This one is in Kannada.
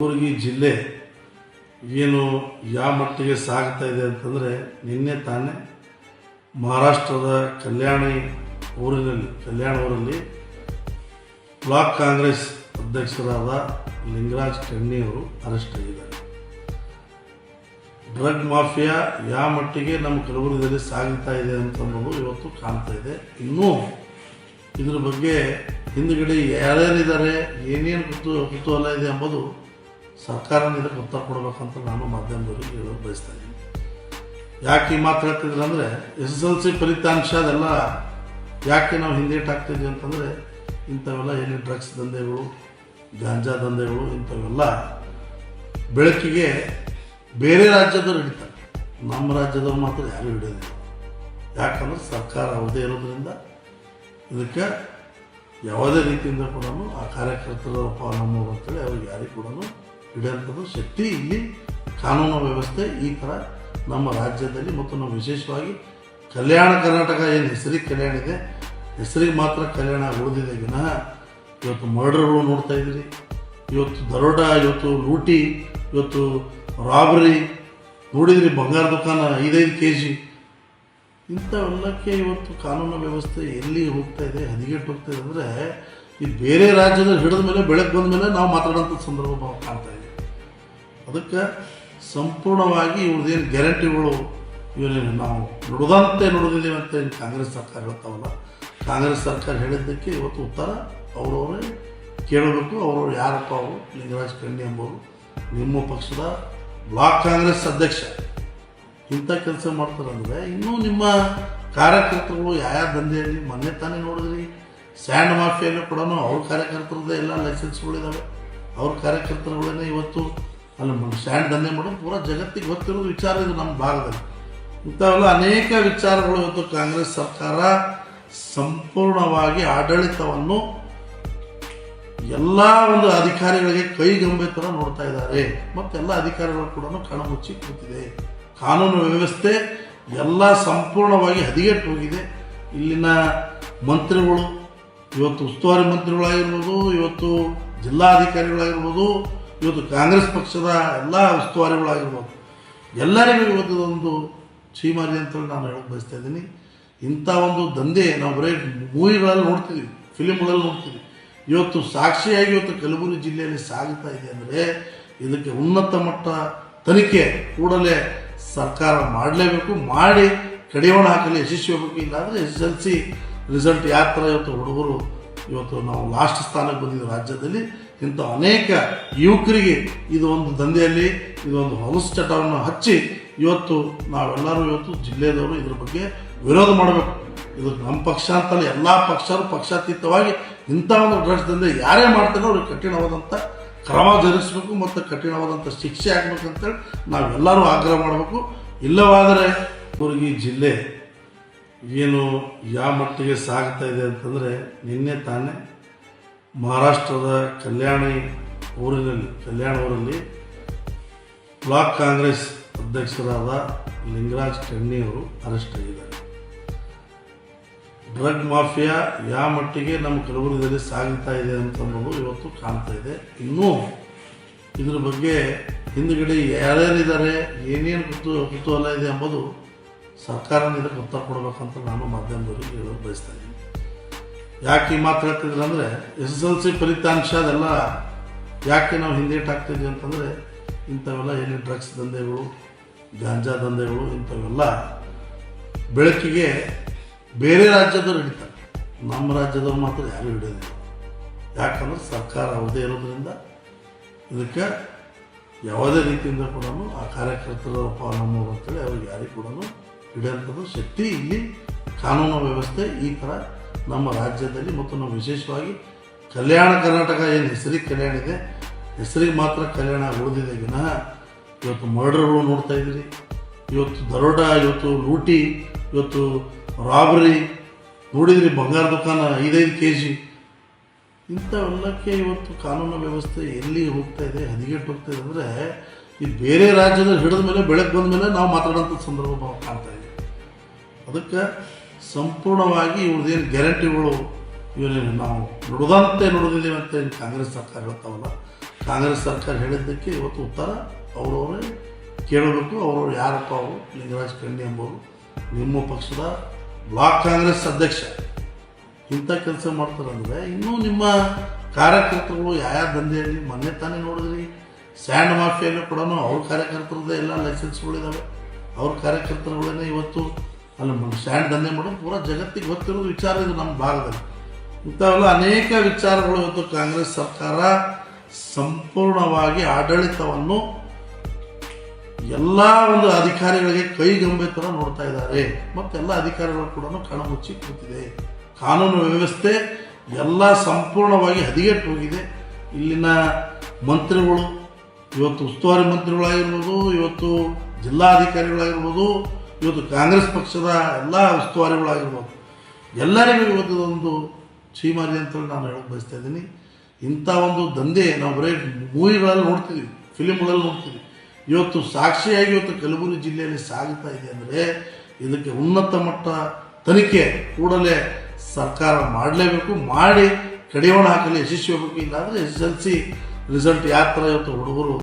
ಕಲಬುರಗಿ ಜಿಲ್ಲೆ ಏನು ಯಾವ ಮಟ್ಟಿಗೆ ಸಾಗ್ತಾ ಇದೆ ಅಂತಂದರೆ ನಿನ್ನೆ ತಾನೇ ಮಹಾರಾಷ್ಟ್ರದ ಕಲ್ಯಾಣಿ ಊರಿನಲ್ಲಿ, ಕಲ್ಯಾಣ ಊರಲ್ಲಿ ಬ್ಲಾಕ್ ಕಾಂಗ್ರೆಸ್ ಅಧ್ಯಕ್ಷರಾದ ಲಿಂಗರಾಜ್ ಅವರು ಅರೆಸ್ಟ್ ಆಗಿದ್ದಾರೆ. ಡ್ರಗ್ ಮಾಫಿಯಾ ಯಾವ ಮಟ್ಟಿಗೆ ನಮ್ಮ ಕಲಬುರಗಿಯಲ್ಲಿ ಸಾಗ್ತಾ ಇದೆ ಅಂತನ್ನೋದು ಇವತ್ತು ಕಾಣ್ತಾ ಇದೆ. ಇನ್ನೂ ಇದ್ರ ಬಗ್ಗೆ ಹಿಂದುಗಡೆ ಯಾರ್ಯಾರಿದ್ದಾರೆ, ಏನೇನು ಕುತು ಕುತೂಹಲ ಇದೆ ಎಂಬುದು ಸರ್ಕಾರನ ಇದಕ್ಕೆ ಉತ್ತರ ಕೊಡಬೇಕಂತ ನಾನು ಮಾಧ್ಯಮದವರಿಗೆ ಹೇಳೋದು ಬಯಸ್ತಾ ಇದ್ದೀನಿ. ಯಾಕೆ ಈ ಮಾತು ಹೇಳ್ತಿದ್ರು ಅಂದರೆ ಎಸ್ ಎಸ್ ಎಲ್ ಸಿ ಫಲಿತಾಂಶ ಅದೆಲ್ಲ ಯಾಕೆ ನಾವು ಹಿಂದೇಟ್ ಹಾಕ್ತಿದ್ವಿ ಅಂತಂದರೆ ಇಂಥವೆಲ್ಲ ಏನು ಡ್ರಗ್ಸ್ ದಂಧೆಗಳು, ಗಾಂಜಾ ದಂಧೆಗಳು, ಇಂಥವೆಲ್ಲ ಬೆಳಕಿಗೆ ಬೇರೆ ರಾಜ್ಯದವ್ರು ಹಿಡಿತಾರೆ. ನಮ್ಮ ರಾಜ್ಯದವ್ರು ಮಾತ್ರ ಯಾರು ಹಿಡಿಯೋದಿಲ್ಲ. ಯಾಕಂದ್ರೆ ಸರ್ಕಾರ ಅವಧಿ ಇರೋದ್ರಿಂದ ಇದಕ್ಕೆ ಯಾವುದೇ ರೀತಿಯಿಂದ ಕೂಡ ಆ ಕಾರ್ಯಕರ್ತರ ಪಾಲನ್ನು ಅಂತೇಳಿ ಅವ್ರಿಗೆ ಯಾರಿಗೂ ಕೂಡ ಹಿಡಿಯೋಂಥದ್ದು ಶಕ್ತಿ ಇಲ್ಲಿ ಕಾನೂನು ವ್ಯವಸ್ಥೆ ಈ ಥರ ನಮ್ಮ ರಾಜ್ಯದಲ್ಲಿ ಮತ್ತು ನಾವು ವಿಶೇಷವಾಗಿ ಕಲ್ಯಾಣ ಕರ್ನಾಟಕ ಏನು ಹೆಸರಿಗೆ ಕಲ್ಯಾಣ ಇದೆ? ಹೆಸರಿಗೆ ಮಾತ್ರ ಕಲ್ಯಾಣ ಉಳಿದಿದೆ ವಿನಃ ಇವತ್ತು ಮರ್ಡರ್ಗಳು ನೋಡ್ತಾ ಇದ್ದೀರಿ. ಇವತ್ತು ದರೋಡ, ಇವತ್ತು ಲೂಟಿ, ಇವತ್ತು ರಾಬರಿ. ನೋಡಿದ್ರಿ ಬಂಗಾರ ದುಕಾನ ಐದೈದು ಕೆ ಜಿ ಇಂಥವೆಲ್ಲಕ್ಕೆ ಇವತ್ತು ಕಾನೂನು ವ್ಯವಸ್ಥೆ ಎಲ್ಲಿ ಹೋಗ್ತಾ ಇದೆ, ಹದಿಗೆಟ್ಟು ಹೋಗ್ತಾ ಇದೆ ಅಂದರೆ ಈ ಬೇರೆ ರಾಜ್ಯದ ಹಿಡಿದ ಮೇಲೆ ಬೆಳಗ್ಗೆ ಬಂದ ಮೇಲೆ ನಾವು ಮಾತಾಡೋಂಥ ಸಂದರ್ಭ ಕಾಣ್ತಾ ಅದಕ್ಕೆ ಸಂಪೂರ್ಣವಾಗಿ ಇವ್ರದ್ದೇನು ಗ್ಯಾರಂಟಿಗಳು ಇವರೇನು ನಾವು ನುಡಿದಂತೆ ನುಡಿದಿದ್ದೀವಿ ಅಂತ ಏನು ಕಾಂಗ್ರೆಸ್ ಸರ್ಕಾರ ಹೇಳ್ತಾವಲ್ಲ, ಕಾಂಗ್ರೆಸ್ ಸರ್ಕಾರ ಹೇಳಿದ್ದಕ್ಕೆ ಇವತ್ತು ಉತ್ತರ ಅವರವರೇ ಕೇಳಬೇಕು ಅವರು ಯಾರಪ್ಪ ಅವರು, ಲಿಂಗರಾಜ್ ಕಣ್ಣಿ ಎಂಬವರು, ನಿಮ್ಮ ಪಕ್ಷದ ಬ್ಲಾಕ್ ಕಾಂಗ್ರೆಸ್ ಅಧ್ಯಕ್ಷ. ಇಂಥ ಕೆಲಸ ಮಾಡ್ತಾರಂದ್ರೆ ಇನ್ನೂ ನಿಮ್ಮ ಕಾರ್ಯಕರ್ತರುಗಳು ಯಾವ ದಂಧೆಯಲ್ಲಿ ಮೊನ್ನೆ ತಾನೇ ನೋಡಿದ್ರಿ, ಸ್ಯಾಂಡ್ ಮಾಫಿಯಲ್ಲಿ ಕೂಡ ಅವ್ರ ಕಾರ್ಯಕರ್ತರದ್ದೇ ಎಲ್ಲ ಲೈಸೆನ್ಸ್ಗಳಿದ್ದಾವೆ ಅವ್ರ ಕಾರ್ಯಕರ್ತರುಗಳನ್ನೇ ಇವತ್ತು ಅಲ್ಲಿ ಸ್ಟ್ಯಾಂಡ್ ದಂಧೆ ಮಾಡೋದು ಪೂರಾ ಜಗತ್ತಿಗೆ ಗೊತ್ತಿರೋದು ವಿಚಾರ ಇದು ನಮ್ಮ ಭಾಗದಲ್ಲಿ. ಇಂಥವೆಲ್ಲ ಅನೇಕ ವಿಚಾರಗಳು ಇವತ್ತು ಕಾಂಗ್ರೆಸ್ ಸರ್ಕಾರ ಸಂಪೂರ್ಣವಾಗಿ ಆಡಳಿತವನ್ನು ಎಲ್ಲ ಒಂದು ಅಧಿಕಾರಿಗಳಿಗೆ ಕೈಗಂಬೆ ಥರ ನೋಡ್ತಾ ಇದ್ದಾರೆ. ಮತ್ತೆಲ್ಲ ಅಧಿಕಾರಿಗಳು ಕೂಡ ಕಣಮುಚ್ಚಿ ಕೂತಿದೆ. ಕಾನೂನು ವ್ಯವಸ್ಥೆ ಎಲ್ಲ ಸಂಪೂರ್ಣವಾಗಿ ಹದಿಗೆಟ್ಟು ಹೋಗಿದೆ. ಇಲ್ಲಿನ ಮಂತ್ರಿಗಳು, ಇವತ್ತು ಉಸ್ತುವಾರಿ ಮಂತ್ರಿಗಳಾಗಿರ್ಬೋದು, ಇವತ್ತು ಜಿಲ್ಲಾಧಿಕಾರಿಗಳಾಗಿರ್ಬೋದು ಇವತ್ತು ಕಾಂಗ್ರೆಸ್ ಪಕ್ಷದ ಎಲ್ಲ ಉಸ್ತುವಾರಿಗಳಾಗಿರ್ಬೋದು, ಎಲ್ಲರಿಗೂ ಇವತ್ತು ಒಂದು ಚೀಮಾರಿ ಅಂತೇಳಿ ನಾನು ಹೇಳಕ್ಕೆ ಬಯಸ್ತಾ ಇದ್ದೀನಿ. ಇಂಥ ಒಂದು ದಂಧೆ ನಾವು ಬರೀ ಮೂವಿಗಳಲ್ಲಿ ನೋಡ್ತೀವಿ, ಫಿಲಿಮ್ಗಳಲ್ಲಿ ನೋಡ್ತೀವಿ. ಇವತ್ತು ಸಾಕ್ಷಿಯಾಗಿ ಇವತ್ತು ಕಲಬುರಗಿ ಜಿಲ್ಲೆಯಲ್ಲಿ ಸಾಗುತ್ತಾ ಇದೆ ಅಂದರೆ ಇದಕ್ಕೆ ಉನ್ನತ ಮಟ್ಟ ತನಿಖೆ ಕೂಡಲೇ ಸರ್ಕಾರ ಮಾಡಲೇಬೇಕು, ಮಾಡಿ ಕಡಿವಾಣ ಹಾಕಲು, ಯಶಸ್ವಿ ಹೋಗಬೇಕು ಇಲ್ಲಾಂದರೆ S S L C result ಯಾವ ಥರ ಇವತ್ತು ಹುಡುಗರು ಇವತ್ತು ನಾವು ಲಾಸ್ಟ್ ಸ್ಥಾನಕ್ಕೆ ಬಂದಿದ್ದು ರಾಜ್ಯದಲ್ಲಿ ಇಂಥ ಅನೇಕ ಯುವಕರಿಗೆ ಇದು ಒಂದು ದಂಧೆಯಲ್ಲಿ ಇದೊಂದು ಹೊಲಸು ಚಟವನ್ನು ಹಚ್ಚಿ ಇವತ್ತು ನಾವೆಲ್ಲರೂ ಇವತ್ತು ಜಿಲ್ಲೆದವರು ಇದ್ರ ಬಗ್ಗೆ ವಿರೋಧ ಮಾಡಬೇಕು. ಇದು ನಮ್ಮ ಪಕ್ಷ ಅಂತಲ್ಲ, ಎಲ್ಲ ಪಕ್ಷರು ಪಕ್ಷಾತೀತವಾಗಿ ಇಂಥ ಒಂದು ಡ್ರಗ್ಸ್ ದಂಧೆ ಯಾರೇ ಮಾಡ್ತಾರೆ ಅವ್ರಿಗೆ ಕಠಿಣವಾದಂಥ ಕ್ರಮ ಜರುಗಿಸ್ಬೇಕು ಮತ್ತು ಕಠಿಣವಾದಂಥ ಶಿಕ್ಷೆ ಆಗ್ಬೇಕಂತೇಳಿ ನಾವೆಲ್ಲರೂ ಆಗ್ರಹ ಮಾಡಬೇಕು. ಇಲ್ಲವಾದರೆ ಕಲಬುರಗಿ ಜಿಲ್ಲೆ ಏನು, ಯಾವ ಮಟ್ಟಿಗೆ ಸಾಗ್ತಾ ಇದೆ ಅಂತಂದರೆ ನಿನ್ನೆ ತಾನೇ ಮಹಾರಾಷ್ಟ್ರದ ಕಲ್ಯಾಣಿ ಊರಿನಲ್ಲಿ, ಕಲ್ಯಾಣ ಊರಲ್ಲಿ ಬ್ಲಾಕ್ ಕಾಂಗ್ರೆಸ್ ಅಧ್ಯಕ್ಷರಾದ ಲಿಂಗರಾಜ್ ಕಣ್ಣಿಯವರು ಅರೆಸ್ಟ್ ಆಗಿದ್ದಾರೆ. ಡ್ರಗ್ ಮಾಫಿಯಾ ಯಾವ ಮಟ್ಟಿಗೆ ನಮ್ಮ ಕಲಬುರಗಿಯಲ್ಲಿ ಸಾಗ್ತಾ ಇದೆ ಅಂತಂಬುದು ಇವತ್ತು ಕಾಣ್ತಾ ಇದೆ. ಇನ್ನೂ ಇದ್ರ ಬಗ್ಗೆ ಹಿಂದುಗಡೆ ಯಾರ್ಯಾರಿದ್ದಾರೆ, ಏನೇನು ಕುತು ಕುತೂಹಲ ಇದೆ ಎಂಬುದು ಸರ್ಕಾರನ ಇದಕ್ಕೆ ಉತ್ತರ ಕೊಡಬೇಕಂತ ನಾನು ಮಾಧ್ಯಮದವರಿಗೆ ಹೇಳೋದು ಬಯಸ್ತಾ ಯಾಕೆ ಈ ಮಾತು ಹೇಳ್ತಿದ್ರು ಅಂದರೆ ಎಸ್ ಎಸ್ ಎಲ್ ಸಿ ಫಲಿತಾಂಶ ಅದೆಲ್ಲ ಯಾಕೆ ನಾವು ಹಿಂದೇಟ್ ಹಾಕ್ತಿದ್ವಿ ಅಂತಂದರೆ ಇಂಥವೆಲ್ಲ ಏನು ಡ್ರಗ್ಸ್ ದಂಧೆಗಳು, ಗಾಂಜಾ ದಂಧೆಗಳು, ಇಂಥವೆಲ್ಲ ಬೆಳಕಿಗೆ ಬೇರೆ ರಾಜ್ಯದವ್ರು ಹಿಡಿತಾರೆ. ನಮ್ಮ ರಾಜ್ಯದವ್ರು ಮಾತ್ರ ಯಾರು ಹಿಡಿಯೋದಿಲ್ಲ. ಯಾಕಂದ್ರೆ ಸರ್ಕಾರ ಅವಧಿ ಇರೋದ್ರಿಂದ ಇದಕ್ಕೆ ಯಾವುದೇ ರೀತಿಯಿಂದ ಕೂಡ ಆ ಕಾರ್ಯಕರ್ತರ ಪಾಲನ್ನು ಅಂತೇಳಿ ಅವ್ರಿಗೆ ಯಾರಿಗೂ ಕೂಡ ಹಿಡಿಯೋಂಥದ್ದು ಶಕ್ತಿ ಇಲ್ಲಿ ಕಾನೂನು ವ್ಯವಸ್ಥೆ ಈ ಥರ ನಮ್ಮ ರಾಜ್ಯದಲ್ಲಿ ಮತ್ತು ನಾವು ವಿಶೇಷವಾಗಿ ಕಲ್ಯಾಣ ಕರ್ನಾಟಕ ಏನು ಹೆಸರಿಗೆ ಕಲ್ಯಾಣ ಇದೆ? ಹೆಸರಿಗೆ ಮಾತ್ರ ಕಲ್ಯಾಣ ಉಳಿದಿದೆ. ವಿನಃ ಇವತ್ತು ಮರ್ಡರ್ಗಳು ನೋಡ್ತಾ ಇದ್ದೀರಿ. ಇವತ್ತು ದರೋಡ, ಇವತ್ತು ಲೂಟಿ, ಇವತ್ತು ರಾಬರಿ. ನೋಡಿದ್ರಿ ಬಂಗಾರ ದುಕಾನ ಐದೈದು ಕೆ ಜಿ ಇಂಥವೆಲ್ಲಕ್ಕೆ ಇವತ್ತು ಕಾನೂನು ವ್ಯವಸ್ಥೆ ಎಲ್ಲಿ ಹೋಗ್ತಾ ಇದೆ, ಹದಿಗೆಟ್ಟು ಹೋಗ್ತಾ ಇದೆ ಅಂದರೆ ಈ ಬೇರೆ ರಾಜ್ಯದ ಹಿಡಿದ ಮೇಲೆ ಬೆಳಗ್ಗೆ ಬಂದ ಮೇಲೆ ನಾವು ಮಾತಾಡೋಂಥ ಸಂದರ್ಭ ಕಾಣ್ತಾ ಅದಕ್ಕೆ ಸಂಪೂರ್ಣವಾಗಿ ಇವ್ರದ್ದೇನು ಗ್ಯಾರಂಟಿಗಳು ಇವರೇನು ನಾವು ನುಡಿದಂತೆ ನುಡಿದಿದ್ದೀವಿ ಅಂತ ಏನು ಕಾಂಗ್ರೆಸ್ ಸರ್ಕಾರ ಹೇಳ್ತಾವಲ್ಲ, ಕಾಂಗ್ರೆಸ್ ಸರ್ಕಾರ ಹೇಳಿದ್ದಕ್ಕೆ ಇವತ್ತು ಉತ್ತರ ಅವರವರೇ ಕೇಳಬೇಕು ಅವರು ಯಾರಪ್ಪ ಅವರು, ಲಿಂಗರಾಜ್ ಖಂಡಿ ಎಂಬವರು, ನಿಮ್ಮ ಪಕ್ಷದ ಬ್ಲಾಕ್ ಕಾಂಗ್ರೆಸ್ ಅಧ್ಯಕ್ಷ. ಇಂಥ ಕೆಲಸ ಮಾಡ್ತಾರಂದ್ರೆ ಇನ್ನೂ ನಿಮ್ಮ ಕಾರ್ಯಕರ್ತರುಗಳು ಯಾವ ದಂಧೆಯಲ್ಲಿ ಮೊನ್ನೆ ತಾನೇ ನೋಡಿದ್ರಿ, ಸ್ಯಾಂಡ್ ಮಾಫಿಯಲ್ಲಿ ಕೂಡ ಅವ್ರ ಕಾರ್ಯಕರ್ತರದ್ದೇ ಎಲ್ಲ ಲೈಸೆನ್ಸ್ಗಳಿದ್ದಾವೆ ಅವ್ರ ಕಾರ್ಯಕರ್ತರುಗಳನ್ನೇ ಇವತ್ತು ಅಲ್ಲಿ ಸ್ಟ್ಯಾಂಡ್ ಸ್ಯಾಂಡ್ ದಂಧೆ ಮಾಡೋದು ಪೂರಾ ಜಗತ್ತಿಗೆ ಗೊತ್ತಿರೋದು ವಿಚಾರ ಇದು ನಮ್ಮ ಭಾಗದಲ್ಲಿ. ಇಂಥವೆಲ್ಲ ಅನೇಕ ವಿಚಾರಗಳು ಇವತ್ತು ಕಾಂಗ್ರೆಸ್ ಸರ್ಕಾರ ಸಂಪೂರ್ಣವಾಗಿ ಆಡಳಿತವನ್ನು ಎಲ್ಲ ಒಂದು ಅಧಿಕಾರಿಗಳಿಗೆ ಕೈಗಂಬೆ ಥರ ನೋಡ್ತಾ ಇದ್ದಾರೆ. ಮತ್ತೆಲ್ಲ ಅಧಿಕಾರಿಗಳು ಕೂಡ ಕಣಮುಚ್ಚಿ ಕೂತಿದೆ. ಕಾನೂನು ವ್ಯವಸ್ಥೆ ಎಲ್ಲ ಸಂಪೂರ್ಣವಾಗಿ ಹದಿಗೆಟ್ಟು ಹೋಗಿದೆ. ಇಲ್ಲಿನ ಮಂತ್ರಿಗಳು, ಇವತ್ತು ಉಸ್ತುವಾರಿ ಮಂತ್ರಿಗಳಾಗಿರ್ಬೋದು, ಇವತ್ತು ಜಿಲ್ಲಾಧಿಕಾರಿಗಳಾಗಿರ್ಬೋದು ಇವತ್ತು ಕಾಂಗ್ರೆಸ್ ಪಕ್ಷದ ಎಲ್ಲ ಉಸ್ತುವಾರಿಗಳಾಗಿರ್ಬೋದು, ಎಲ್ಲರಿಗೂ ಇವತ್ತು ಒಂದು ಛೀಮಾರಿ ಅಂತೇಳಿ ನಾನು ಹೇಳಕ್ಕೆ ಬಯಸ್ತಾ ಇದ್ದೀನಿ. ಇಂಥ ಒಂದು ದಂಧೆ ನಾವು ಬರೀ ಮೂವಿಗಳಲ್ಲಿ ನೋಡ್ತೀವಿ ಫಿಲಿಮ್ಗಳಲ್ಲಿ ನೋಡ್ತೀವಿ ಇವತ್ತು ಸಾಕ್ಷಿಯಾಗಿ ಇವತ್ತು ಕಲಬುರಗಿ ಜಿಲ್ಲೆಯಲ್ಲಿ ಸಾಗುತ್ತಾ ಇದೆ ಅಂದರೆ ಇದಕ್ಕೆ ಉನ್ನತ ಮಟ್ಟ ತನಿಖೆ ಕೂಡಲೇ ಸರ್ಕಾರ ಮಾಡಲೇಬೇಕು, ಮಾಡಿ ಕಡಿವಾಣ ಹಾಕಲು. ಯಶಸ್ವಿ ಆಗಬೇಕು ಇಲ್ಲಾಂದರೆ ಎಸ್ ಎಲ್ ಸಿ ರಿಸಲ್ಟ್ ಯಾವ ಥರ ಇವತ್ತು ಹುಡುಗರು